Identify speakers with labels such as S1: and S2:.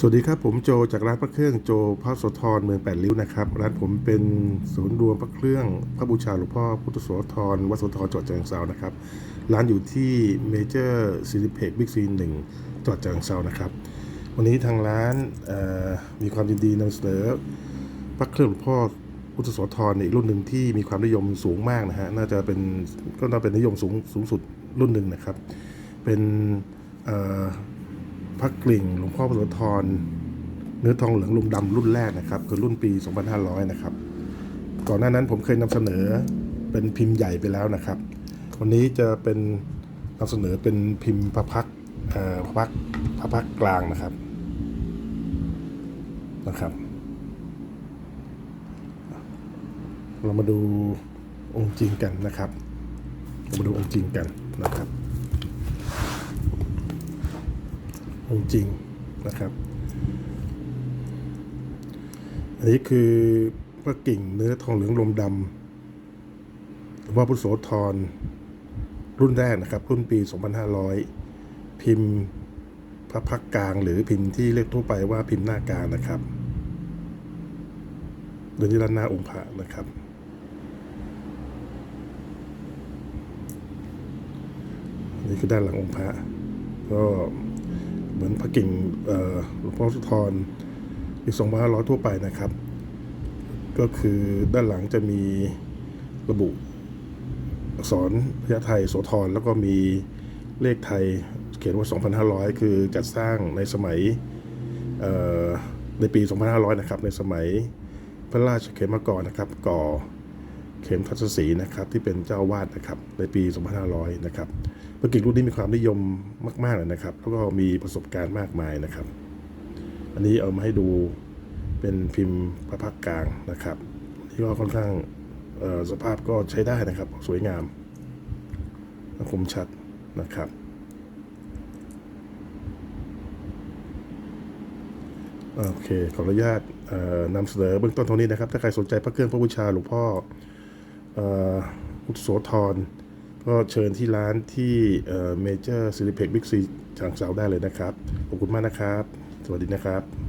S1: สวัสดีครับ ผมโจจากร้านพระเครื่องโจพระโสธรเมืองแปดริ้วนะครับร้านผมเป็นศูนย์รวมพระเครื่องพระบูชาหลวงพ่อพุทธโสธรวัดโสธรจังหวัดฉะเชิงเซานะครับร้านอยู่ที่เมเจอร์ซิลิเพกบิ๊กซีหนึ่งจังหวัดฉะเชิงเซานะครับวันนี้ทางร้านมีความยินดีนำเสนอพระเครื่องหลวงพ่อพุทธโสธรในอีกรุ่นหนึ่งที่มีความนิยมสูงมากนะฮะน่าจะเป็นก็น่าเป็นนิยมสูงสูงสุดรุ่นหนึ่งนะครับ เป็น พระกลิ่งหลวงพ่อพระโสธรเนื้อทองเหลืองลุมดำรุ่นแรกนะครับ คือรุ่นปี 2500 นะครับ ก่อนหน้านั้นผมเคยนำเสนอเป็นพิมพ์ใหญ่ไปแล้วนะครับ วันนี้จะเป็นนำเสนอเป็นพิมพ์พระพักพระพักพระพักกลางนะครับนะครับ เรามาดูองค์จริงกันนะครับ เรามาดูองค์จริงกันนะครับ องค์จริงนะครับ อันนี้คือพระกิ่งเนื้อทองเหลืองลมดำหลวงพ่อพุทโสธรรุ่นแรกนะครับ รุ่นปี 2500 พิมพ์พระพักกลาง หรือพิมพ์ที่เรียกทั่วไปว่าพิมพ์หน้ากลางนะครับโดยที่ด้านหน้าองค์พระนะครับ นี่คือด้านหลังองค์พระก็ เหมือนพระกิ่งหลวงพ่อสุธรอีกสองพันห้าร้อยทั่วไปนะครับ ก็คือด้านหลังจะมีระบุอักษรพญาไทยโสธรแล้วก็มีเลขไทยเขียนว่า 2,500 คือจัดสร้างในสมัยในปี 2,500 นะครับ ในสมัยพระราชเขมกรนะครับ ก่อ เข็มทัศสีนะครับที่เป็นเจ้าวาดนะครับในปี 2500 นะครับพระกิ่งรุ่นนี้มีความนิยมมากๆเลยนะครับ แล้วก็มีประสบการณ์มากมายนะครับ อันนี้เอามาให้ดูเป็นพิมพ์พระพักกลางนะครับที่ก็ค่อนข้างสภาพก็ใช้ได้นะครับ สวยงามคมชัดนะครับโอเค ขออนุญาตนำเสนอเบื้องต้นเท่านี้นะครับ ถ้าใครสนใจพระเครื่องพระบูชาหลวงพ่อ อ่อพุทธโสธรก็เชิญที่ร้านที่เมเจอร์ซิลิเพ็กบิ๊กซีฉางเซาได้เลยนะครับ ขอบคุณมากนะครับ สวัสดีนะครับ